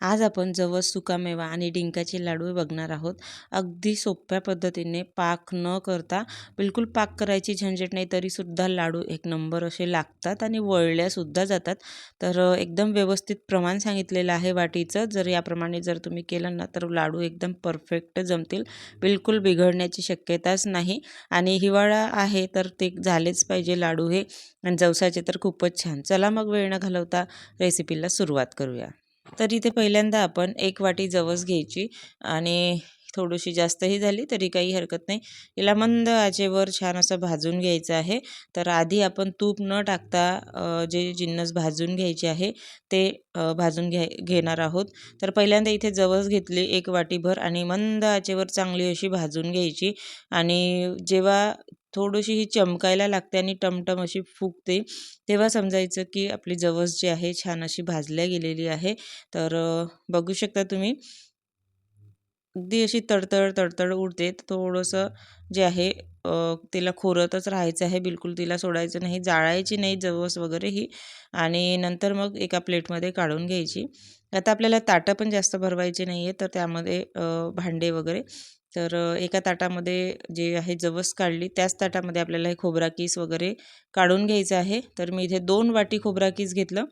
आज आपण जवस सुकामेवा आणि डिंकाचे लाडू बघणार आहोत. अगदी सोप्या पद्धतीने पाक न करता बिलकुल पाक करायची झंझट नाही तरीसुद्धा लाडू एक नंबर असे लागतात आणि वळल्यासुद्धा जातात. तर एकदम व्यवस्थित प्रमाण सांगितलेलं आहे वाटीचं. जर याप्रमाणे जर तुम्ही केलं ना तर लाडू एकदम परफेक्ट जमतील. बिलकुल बिघडण्याची शक्यताच नाही. आणि हिवाळा आहे तर ते झालेच पाहिजे लाडू हे. आणि जवसाचे तर खूपच छान. चला मग वेळ न घालवता रेसिपीला सुरुवात करूया. तर इथे पहिल्यांदा आपण एक वाटी जवस घ्यायची आणि थोडीशी जास्तही झाली तरी काही हरकत नाही. याला मंद आचेवर छान असं भाजून घ्यायचं आहे. तर आधी आपण तूप न टाकता जे जिन्नस भाजून घ्यायचे आहे ते भाजून घ्या घेणार आहोत. तर पहिल्यांदा इथे जवस घेतली एक वाटीभर आणि मंद आचेवर चांगली अशी भाजून घ्यायची आणि जेव्हा थोडीशी ही चमकायला लागते आणि टमटम अशी फुगते. तेव्हा समजायचं की आपली जवस जी आहे छान अशी भाजल्या गेलेली आहे. तर बघू शकता तुम्ही अगदी अशी तडतड तडतड उडते. थोडंसं जे आहे तिला खोरतच राहायचं आहे. बिलकुल तिला सोडायचं नाही जाळायची नाही जवस वगैरे ही. आणि नंतर मग एका प्लेटमध्ये काढून घ्यायची. आता आपल्याला ताटं पण जास्त भरवायचे नाही आहे तर त्यामध्ये भांडे वगैरे. तर एका ताटामध्ये जे आहे जवस काढली त्याच ताटामध्ये आपल्याला हे खोबराकीस वगैरे काढून घ्यायचं आहे. तर मी इथे दोन वाटी खोबराकीस घेतलं.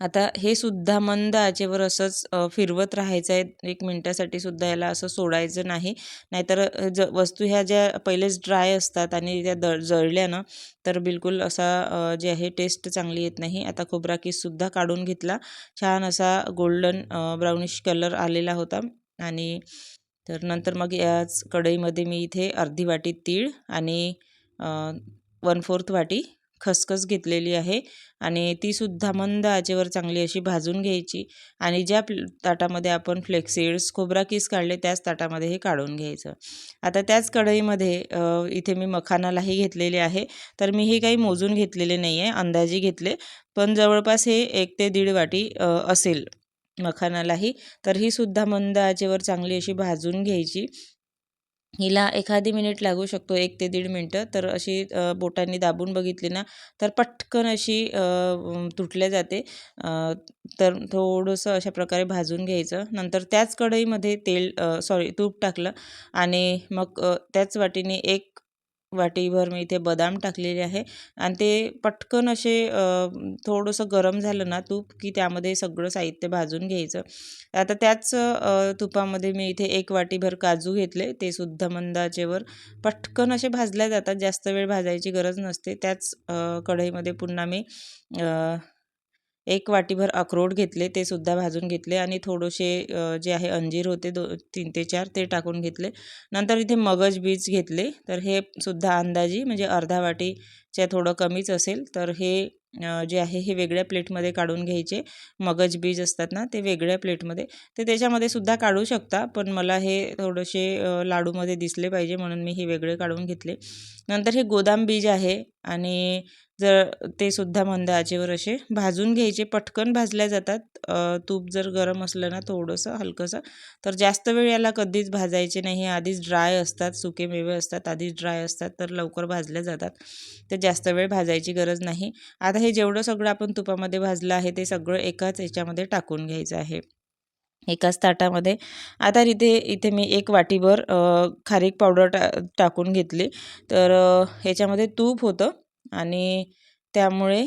आता हे सुद्धा मंद आचेवर असंच फिरवत राहायचं आहे. एक मिनटासाठी सुद्धा याला असं सोडायचं नाही. नाहीतर ज वस्तू ह्या ज्या पहिलेच ड्राय असतात आणि त्या द जळल्या ना तर बिलकुल असा जे आहे टेस्ट चांगली येत नाही. आता खोबरा किससुद्धा काढून घेतला. छान असा गोल्डन ब्राउनिश कलर आलेला होता. आणि तर नंतर मग याच कढईमध्ये मी इथे अर्धी वाटी तीळ आणि वन फोर्थ वाटी खसखस घेतलेली आहे आणि तीसुद्धा मंद आचेवर चांगली अशी भाजून घ्यायची आणि ज्या ताटामध्ये आपण फ्लेक्सिड्स खोबरा किस काढले त्याच ताटामध्ये हे काढून घ्यायचं. आता त्याच कढईमध्ये इथे मी मखानालाही घेतलेले आहे. तर मी हे काही मोजून घेतलेले नाही आहे अंदाजे घेतले. पण जवळपास हे एक ते दीड वाटी असेल मखानालाही तर ही सुद्धा मंद आचेवर चांगली अशी भाजून घ्यायची. हिला एखादी मिनिट लागू शकतो एक ते दीड मिनटं. तर अशी बोटांनी दाबून बघितली ना तर पटकन अशी तुटल्या जाते. तर थोडंसं अशा प्रकारे भाजून घ्यायचं. नंतर त्याच कढईमध्ये तेल सॉरी तूप टाकलं आणि मग त्याच वाटीने एक वाटीभर मी इथे बदाम टाकलेले आहे. आणि ते पटकन असे थोडंसं गरम झालं ना तूप की त्यामध्ये सगळं साहित्य भाजून घ्यायचं. आता त्याच तुपामध्ये मी इथे एक वाटीभर काजू घेतले. ते सुद्धा मंदाचेवर पटकन असे भाजल्या जातात. जास्त वेळ भाजायची गरज नसते. त्याच कढईमध्ये पुन्हा मी एक वाटीभर अक्रोड घेतले ते सुद्धा भाजून घेतले आणि थोडेसे जे आहे अंजीर होते दो तीन ते चार ते टाकून घेतले. नंतर इथे मगज बीज घेतले. तर हे सुद्धा अंदाजी म्हणजे अर्धा वाटीच्या थोडं कमीच असेल. तर हे जे आहे हे वेगळ्या प्लेटमध्ये काढून घ्यायचे. मगज बीज असतात ना ते वेगळ्या प्लेटमध्ये. ते त्याच्यामध्ये सुद्धा काढू शकता पण मला हे थोडेसे लाडूमध्ये दिसले पाहिजे म्हणून मी हे वेगळे काढून घेतले. नंतर हे गोदाम बीज आहे आणि जर ते सुद्धा मंद आचेवर असे भाजून घ्यायचे पटकन भाजल्या जातात. तूप जर गरम असलं ना थोडंसं हलकंसं तर जास्त वेळ याला कधीच भाजायचे नाही. आधीच ड्राय असतात सुके मेवे असतात आधीच ड्राय असतात तर लवकर भाजल्या जातात. तर जास्त वेळ भाजायची गरज नाही. आता हे जेवढं सगळं आपण तुपामध्ये भाजलं आहे ते सगळं एकाच याच्यामध्ये टाकून घ्यायचं आहे. एकाच ताटामध्ये. आता इथे इथे मी एक वाटीभर खारीक पावडर टा टाकून घेतली. तर ह्याच्यामध्ये तूप होतं. आणि त्यामुळे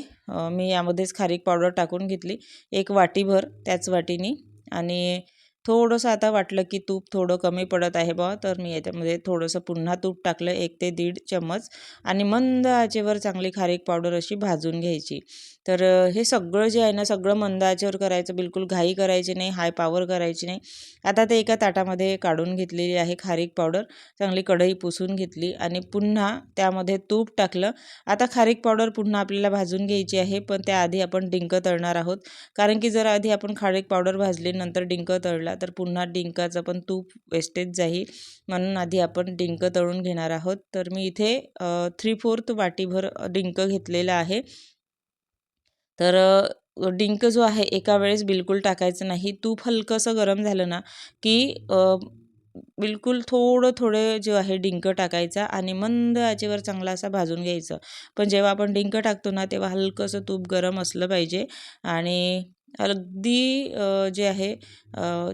मी यामध्येच खारीक पावडर टाकून घेतली. एक वाटीभर त्याच वाटीनी आणि थोडंसं आता वाटलं की तूप थोडं कमी पडत आहे बा तर मी याच्यामध्ये थोडंसं पुन्हा तूप टाकलं एक ते दीड चम्मच. आणि मंद आचेवर चांगली खारीक पावडर अशी भाजून घ्यायची. तर हे सगळं जे आहे ना सगळं मंद आचेवर करायचं बिलकुल घाई करायची नाही हाय पावर करायची नाही. आता ते एका ताटामध्ये काढून घेतलेली आहे खारीक पावडर चांगली कढई पुसून घेतली आणि पुन्हा त्यामध्ये तूप टाकलं. आता खारीक पावडर पुन्हा आपल्याला भाजून घ्यायची आहे पण त्याआधी आपण डिंक तळणार आहोत. कारण की जर आधी आपण खारीक पावडर भाजली नंतर डिंक तळला तर पुन्हा डिंकाचं पण तूप वेस्टेज जाईल. म्हणून आधी आपण डिंक तळून घेणार आहोत. तर मी इथे थ्री फोर्थ वाटीभर डिंक घेतलेला आहे. तर डिंक जो आहे एका वेळेस बिलकुल टाकायचं नाही. तूप हलकंसं गरम झालं ना की बिलकुल थोडं थोडं जे आहे डिंक टाकायचा आणि मंद आचेवर चांगला असा भाजून घ्यायचं. पण जेव्हा आपण डिंक टाकतो ना तेव्हा हलकंसं तूप गरम असलं पाहिजे. आणि अगदी जे आहे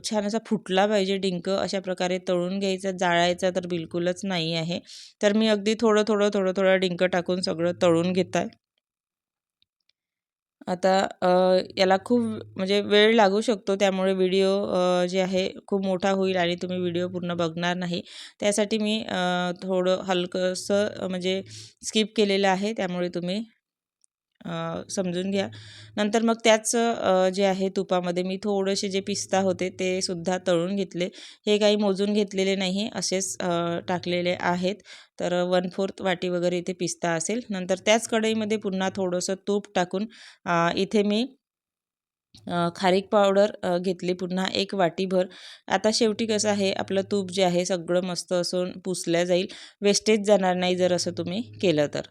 छान असा फुटला पाहिजे डिंक अशा प्रकारे तळून घ्यायचा. जाळायचा तर बिलकुलच नाही आहे. तर मी अगदी थोडं थोडं थोडं थोडं डिंक टाकून सगळं तळून घेत आहे आता याला खूप म्हणजे वेळ लागू शकतो. त्यामुळे व्हिडिओ जे आहे खूप मोठा होईल आणि तुम्ही व्हिडिओ पूर्ण बघणार नाही. त्यासाठी मी थोडं हलकंसं म्हणजे स्किप केलेलं आहे. त्यामुळे तुम्ही समजून घ्या. नंतर मग त्याच जे आहे तुपामध्ये मी थोडेसे जे पिस्ता होते ते सुद्धा तळून घेतले. हे काही मोजून घेतलेले नाही असेच टाकलेले आहेत. तर वन फोर्थ वाटी वगैरे इथे पिस्ता असेल. नंतर त्याच कढईमध्ये पुन्हा थोडंसं तूप टाकून इथे मी खारीक पावडर घेतली. पुन्हा एक वाटीभर. आता शेवटी कसं आहे आपलं तूप जे आहे सगळं मस्त असून पुसलं जाईल. वेस्टेज जाणार नाही जर असं तुम्ही केलं तर.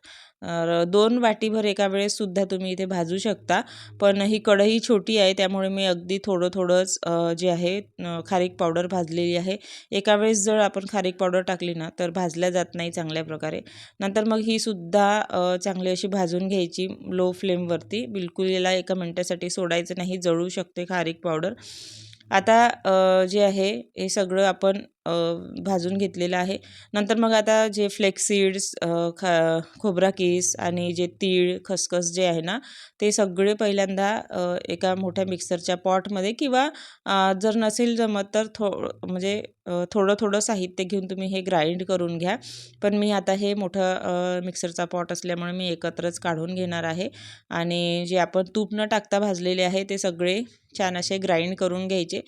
दोन वाटीभर एका वेळेससुद्धा तुम्ही इथे भाजू शकता. पण ही कढई छोटी आहे त्यामुळे मी अगदी थोडं थोडंच जे आहे खारीक पावडर भाजलेली आहे. एका वेळेस जर आपण खारीक पावडर टाकली ना तर भाजल्या जात नाही चांगल्या प्रकारे. नंतर मग ही सुद्धा चांगली अशी भाजून घ्यायची लो फ्लेमवरती. बिलकुल याला एका मिनटासाठी सोडायचं नाही जळू शकते खारीक पावडर. आता जे आहे हे सगळं आपण भाजून घेतलेलं आहे. नंतर मग आता जे फ्लेक्सीड्स खा खोबरा केस आणि जे तीळ खसखस जे आहे ना ते सगळे पहिल्यांदा एका मोठ्या मिक्सरच्या पॉटमध्ये किंवा जर नसेल जमत तर थो म्हणजे थोडं थोडं साहित्य घेऊन तुम्ही हे ग्राइंड करून घ्या. पण मी आता हे मोठं मिक्सरचा पॉट असल्यामुळे मी एकत्रच काढून घेणार आहे. आणि जे आपण तूप न टाकता भाजलेले आहे ते सगळे छान असे ग्राइंड करून घ्यायचे.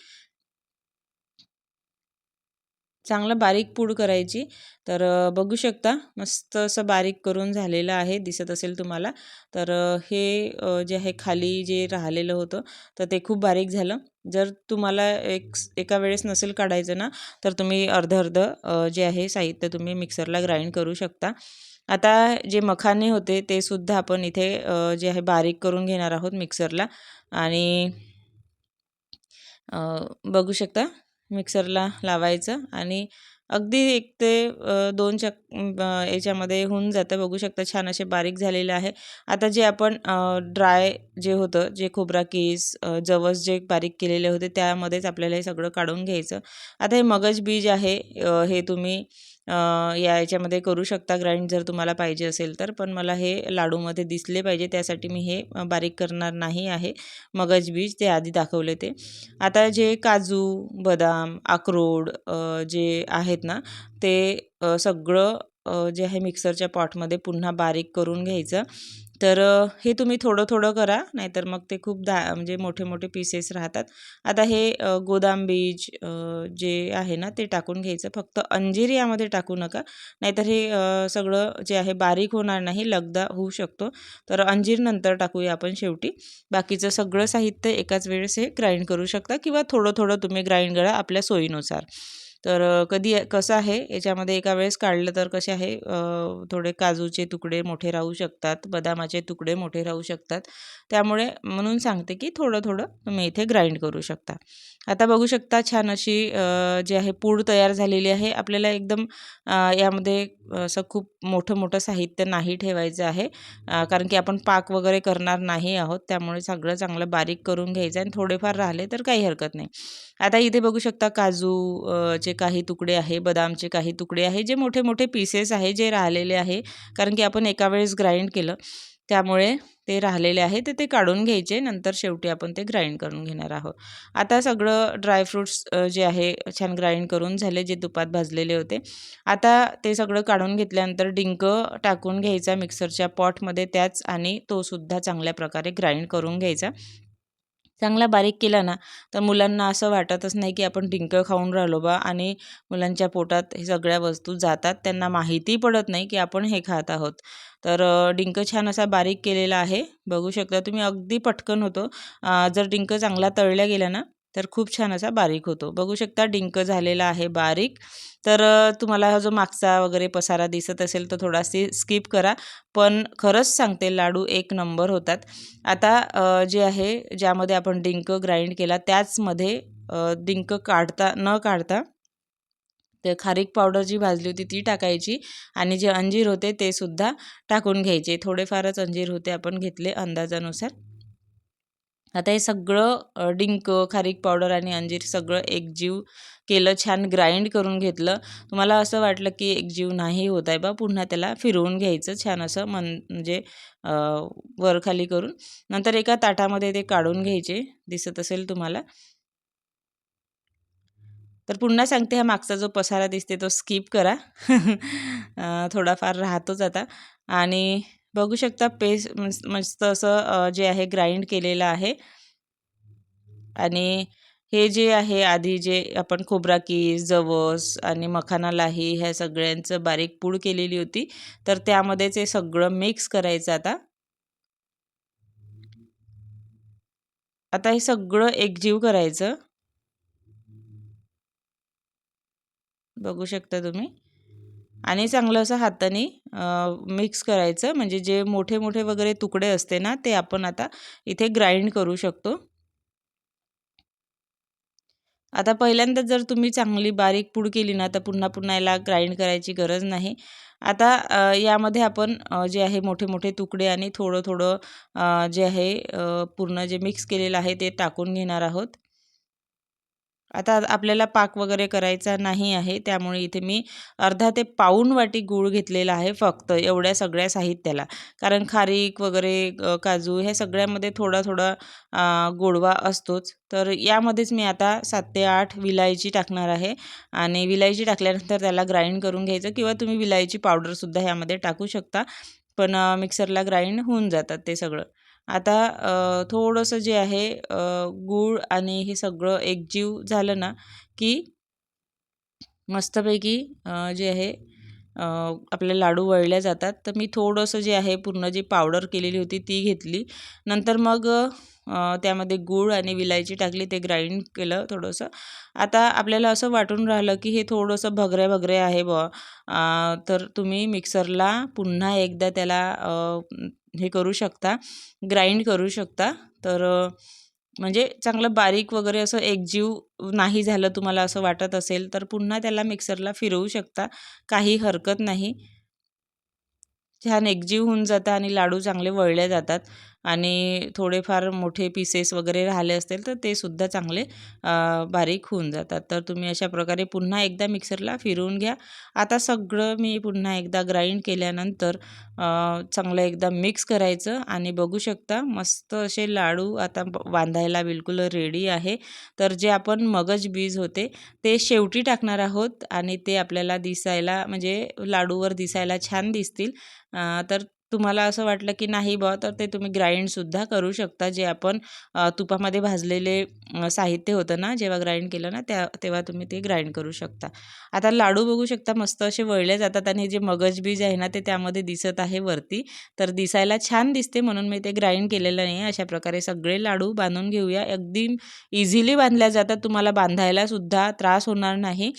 चांगलं बारीक पूड करायची. तर बघू शकता मस्त असं बारीक करून झालेलं आहे दिसत असेल तुम्हाला. तर हे जे आहे खाली जे राहिलेलं होतं तर ते खूप बारीक झालं. जर तुम्हाला एक एका वेळेस नसेल काढायचं ना तर तुम्ही अर्ध अर्ध जे आहे साहित्य तुम्ही मिक्सरला ग्राइंड करू शकता. आता जे मखाने होते ते सुद्धा आपण इथे जे आहे बारीक करून घेणार आहोत मिक्सरला. आणि बघू शकता मिक्सरला लावायचं आणि अगदी एक ते दोन चक याच्यामध्ये होऊन जातं. बघू शकता छान असे बारीक झालेले आहे. आता जे आपण ड्राय जे होतं जे खोबरा केस जवस जे बारीक केलेले होते त्यामध्येच आपल्याला हे सगळं काढून घ्यायचं. आता हे मगज बीज आहे हे तुम्ही या याच्यामध्ये करू शकता ग्राइंड जर तुम्हाला पाहिजे असेल तर. पण मला हे लाडूमध्ये दिसले पाहिजे त्यासाठी मी हे बारीक करणार नाही आहे. मगज बीज ते आधी दाखवले ते. आता जे काजू बदाम अक्रोड जे आहेत ना ते सगळं जे आहे मिक्सरच्या पॉटमध्ये पुन्हा बारीक करून घ्यायचं. तर हे तुम्ही थोडं थोडं करा नाहीतर मग ते खूप दा म्हणजे मोठे मोठे पीसेस राहतात. आता हे गोदाम बीज जे आहे ना ते टाकून घ्यायचं. फक्त अंजीर यामध्ये टाकू नका. नाहीतर हे सगळं जे आहे बारीक होणार नाही लगदा होऊ शकतो. तर अंजीर नंतर टाकूया आपण शेवटी. बाकीचं सगळं साहित्य एकाच वेळेस हे ग्राइंड करू शकता किंवा थोडं थोडं तुम्ही ग्राइंड करा आपल्या सोयीनुसार. तर कधी कसं आहे याच्यामध्ये एका वेळेस काढलं तर कसे आहे थोडे काजूचे तुकडे मोठे राहू शकतात बदामाचे तुकडे मोठे राहू शकतात. त्यामुळे म्हणून सांगते की थोडं थोडं तुम्ही इथे ग्राइंड करू शकता. आता बघू शकता छान अशी जी आहे पूड तयार झालेली आहे. आपल्याला एकदम यामध्ये असं खूप मोठं मोठं साहित्य नाही ठेवायचं आहे कारण की आपण पाक वगैरे करणार नाही आहोत. त्यामुळे सगळं चांगलं बारीक करून घ्यायचं आणि थोडेफार राहिले तर काही हरकत नाही. आता इथे बघू शकता काजू काजूचे काही तुकडे आहे बदामचे काही तुकडे आहे जे मोठे मोठे पीसेस आहे जे राहिलेले आहे. कारण की आपण एका वेळेस ग्राइंड केलं त्यामुळे ते राहिलेले आहे तर ते काढून घ्यायचे. नंतर शेवटी आपण ते ग्राइंड करून घेणार आहोत. आता सगळं ड्रायफ्रूट्स जे आहे छान ग्राइंड करून झाले जे तुपात भाजलेले होते. आता ते सगळं काढून घेतल्यानंतर डिंक टाकून घ्यायचा मिक्सरच्या पॉटमध्ये त्याच आणि तो सुद्धा चांगल्या प्रकारे ग्राइंड करून घ्यायचा. चांगला बारीक केला ना तर मुलांना असं वाटतच नाही की आपण डिंकं खाऊन राहिलो बा आणि मुलांच्या पोटात हे सगळ्या वस्तू जातात. त्यांना माहिती पडत नाही की आपण हे खात आहोत. तर डिंक छान असा बारीक केलेला आहे. बघू शकता तुम्ही अगदी पटकन होतो. जर डिंक चांगला तळल्या गेला ना तर खूप छान असा बारीक होतो. बघू शकता डिंक झालेला आहे बारीक. तर तुम्हाला हा जो मागचा वगैरे पसारा दिसत असेल तर थोडासी स्किप करा. पण खरंच सांगते लाडू एक नंबर होतात. आता जे आहे ज्यामध्ये आपण डिंक ग्राइंड केला त्याचमध्ये डिंक काढता न काढता ते खारीक पावडर जी भाजली होती ती टाकायची आणि जे अंजीर होते ते सुद्धा टाकून घ्यायचे. थोडेफारच अंजीर होते आपण घेतले अंदाजानुसार. आता हे सगळं डिंक खारीक पावडर आणि अंजीर सगळं एकजीव केलं छान ग्राइंड करून घेतलं. तुम्हाला असं वाटलं की एकजीव नाही होत आहे बा पुन्हा त्याला फिरवून घ्यायचं छान असं मन म्हणजे वरखाली करून. नंतर एका ताटामध्ये ते काढून घ्यायचे दिसत असेल तुम्हाला. तर पुन्हा सांगते हा मागचा जो पसारा दिसते तो स्किप करा. थोडाफार राहतोच आता. आणि बघू शकता पेस्ट मस्त मस्त असं जे आहे ग्राइंड केलेलं आहे. आणि हे जे आहे आधी जे आपण खोबरा कीस जवस आणि मखाना लाही ह्या सगळ्यांचं बारीक पूड केलेली होती. तर त्यामध्येच हे सगळं मिक्स करायचं आता. आता हे सगळं एकजीव करायचं. बघू शकता तुम्ही. आणि चांगलं असं हाताने मिक्स करायचं. म्हणजे जे मोठे मोठे वगैरे तुकडे असते ना ते आपण आता इथे ग्राइंड करू शकतो. आता पहिल्यांदा जर तुम्ही चांगली बारीक पूड केली ना तर पुन्हा पुन्हा याला ग्राइंड करायची गरज नाही. आता यामध्ये आपण जे आहे मोठे मोठे तुकडे आणि थोडं थोडं जे आहे पूर्ण जे मिक्स केलेलं आहे ते टाकून घेणार आहोत. आता आपल्याला पाक वगैरे करायचा नाही आहे त्यामुळे इथे मी अर्धा ते पाऊण वाटी गूळ घेतलेला आहे फक्त एवढ्या सगळ्या साहित्याला. कारण खारीक वगैरे काजू ह्या सगळ्यामध्ये थोडा थोडा गोडवा असतोच. तर यामध्येच मी आता सात ते आठ विलायची टाकणार आहे आणि विलायची टाकल्यानंतर त्याला ग्राइंड करून घ्यायचं किंवा तुम्ही विलायची पावडरसुद्धा ह्यामध्ये टाकू शकता. पण मिक्सरला ग्राइंड होऊन जातात ते सगळं. आता थोडंसं जे आहे गूळ आणि हे सगळं एकजीव झालं ना की मस्तपैकी जे आहे आपले लाडू वळल्या जातात. तर मी थोडंसं जे आहे पूर्ण जी पावडर केलेली होती ती घेतली. नंतर मग त्यामध्ये गूळ आणि विलायची टाकली ते ग्राइंड केलं थोडंसं. आता आपल्याला असं वाटून राहिलं की हे थोडंसं भगरे भगरे आहे बुवा. तर तुम्ही मिक्सरला पुन्हा एकदा त्याला हे करू शकता ग्राइंड करू शकता. तर म्हणजे चांगलं बारीक वगैरे असं एकजीव नाही झालं तुम्हाला असं वाटत असेल तर पुन्हा त्याला मिक्सरला फिरवू शकता. काही हरकत नाही. छान एकजीव होऊन जातं आणि लाडू चांगले वळले जातात. आणि थोडेफार मोठे पीसेस वगैरे राहिले असतील तर ते सुद्धा चांगले बारीक होऊन जातात. तर तुम्ही अशा प्रकारे पुन्हा एकदा मिक्सरला फिरवून घ्या. आता सगळं मी पुन्हा एकदा ग्राइंड केल्यानंतर चांगलं एकदा मिक्स करायचं आणि बघू शकता मस्त असे लाडू आता बांधायला बिलकुल रेडी आहे. तर जे आपण मगज बीज होते ते शेवटी टाकणार आहोत आणि ते आपल्याला दिसायला म्हणजे लाडूवर दिसायला छान दिसतील. तर तुम्हाला असं वाटलं की नाही बा तर ते तुम्ही ग्राइंडसुद्धा करू शकता. जे आपण तुपामध्ये भाजलेले साहित्य होतं ना जेव्हा ग्राइंड केलं ना त्या तेव्हा तुम्ही ते ग्राइंड करू शकता. आता लाडू बघू शकता मस्त असे वळले जातात आणि जे मगज बीज आहे ना ते त्यामध्ये दिसत आहे वरती. तर दिसायला छान दिसते म्हणून मी ते ग्राइंड केलेलं नाही अशा प्रकारे सगळे लाडू बांधून घेऊया. अगदी इझिली बांधल्या जातात. तुम्हाला बांधायलासुद्धा त्रास होणार नाही.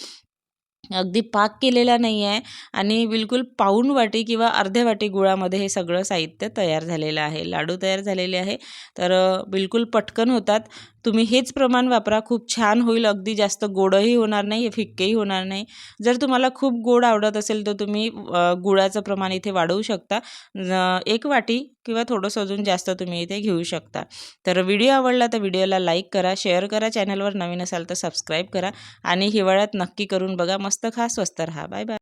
अगदी पाक केलेला नाही आहे आणि बिलकुल पाऊण वाटी किंवा अर्ध्या वाटी गुळामध्ये हे सगळं साहित्य तयार झालेलं आहे. लाडू तयार झालेले आहे. तर बिलकुल पटकन होतात. तुम्ही हेच प्रमाण वापरा. खूप छान होईल. अगदी जास्त गोडही होणार नाही फिक्केही होणार नाही. जर तुम्हाला खूप गोड आवडत असेल तर तुम्ही गुळाचं प्रमाण इथे वाढवू शकता. एक वाटी किंवा थोडंसं अजून जास्त तुम्ही इथे घेऊ शकता. तर व्हिडिओ आवडला तर व्हिडिओला लाईक करा शेअर करा. चॅनलवर नवीन असाल तर सबस्क्राईब करा. आणि हिवाळ्यात नक्की करून बघा. मस्त खा स्वस्त राहा बाय बाय